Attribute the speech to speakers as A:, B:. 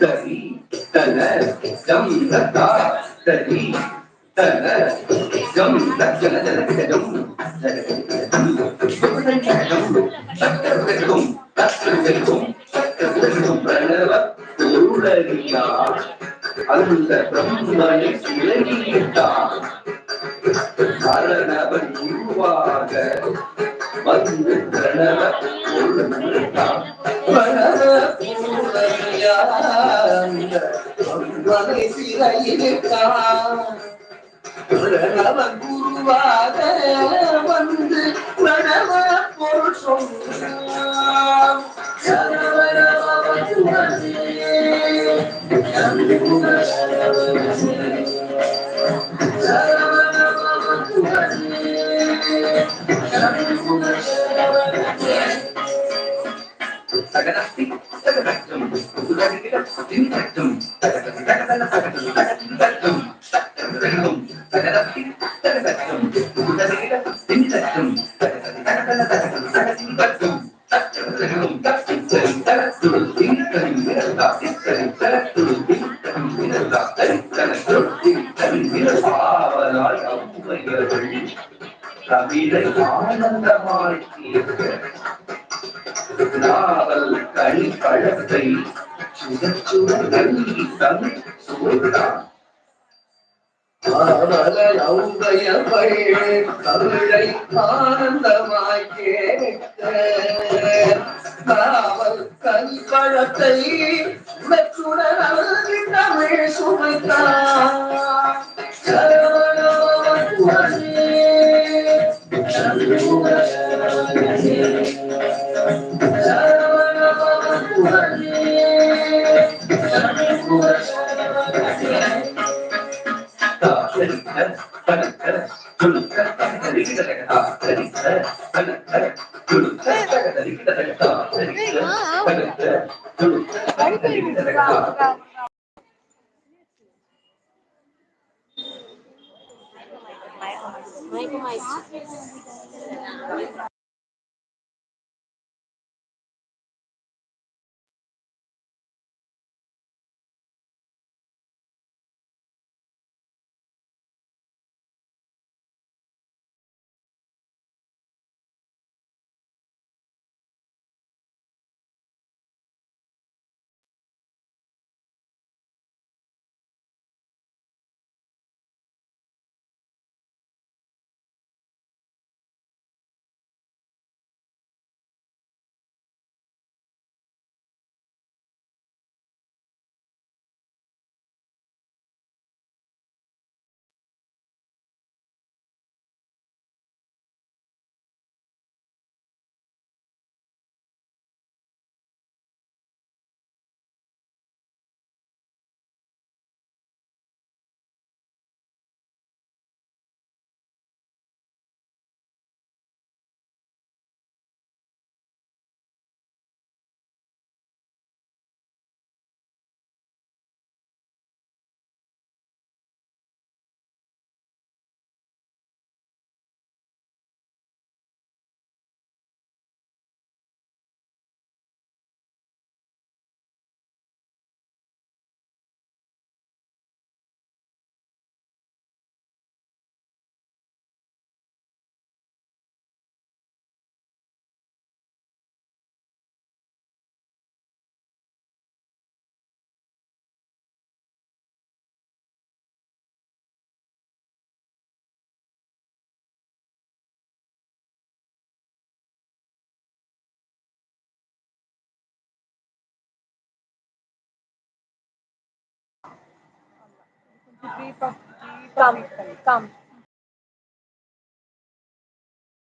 A: தரி தன ஜம் தத்தா தரி தன ஜம் தா தரி தன ஜம் தத்தா தரி தன ஜன ஜம். தத்தம் தத்தம் தத்தம் பிரணவ பொருளறியா அந்த பிரம்மனை விலகிவிட்டான் மரணவன் உருவாக வந்து பிரணவ பொருளான் பிரம்மனை சிறையிட்டான் பிரணவன் குருவாக வந்து பிரணவ பொருள் சொன்னான் தகனத்தி தகதட்டும் உலகிடம் தின்தட்டும் தகதம் தகதல தகதம் தகதட்டும் தகதட்டும் தகனத்தி தகதட்டும் உலகிடம் தின்தட்டும் தகதம் தகதல தகதம் கவிதை ஆனந்தமாய் நாவல் கனி பழத்தை சுடச்சுட நல்கி தமிழ் சுவைத்தான் ஆவலௌதயங்கள் தமிழை ஆனந்தமாய் கேட்க நாவல் பழத்தை தமிழ் சுமைத்தான் மயக்கமாயிடுச்சு come
B: come come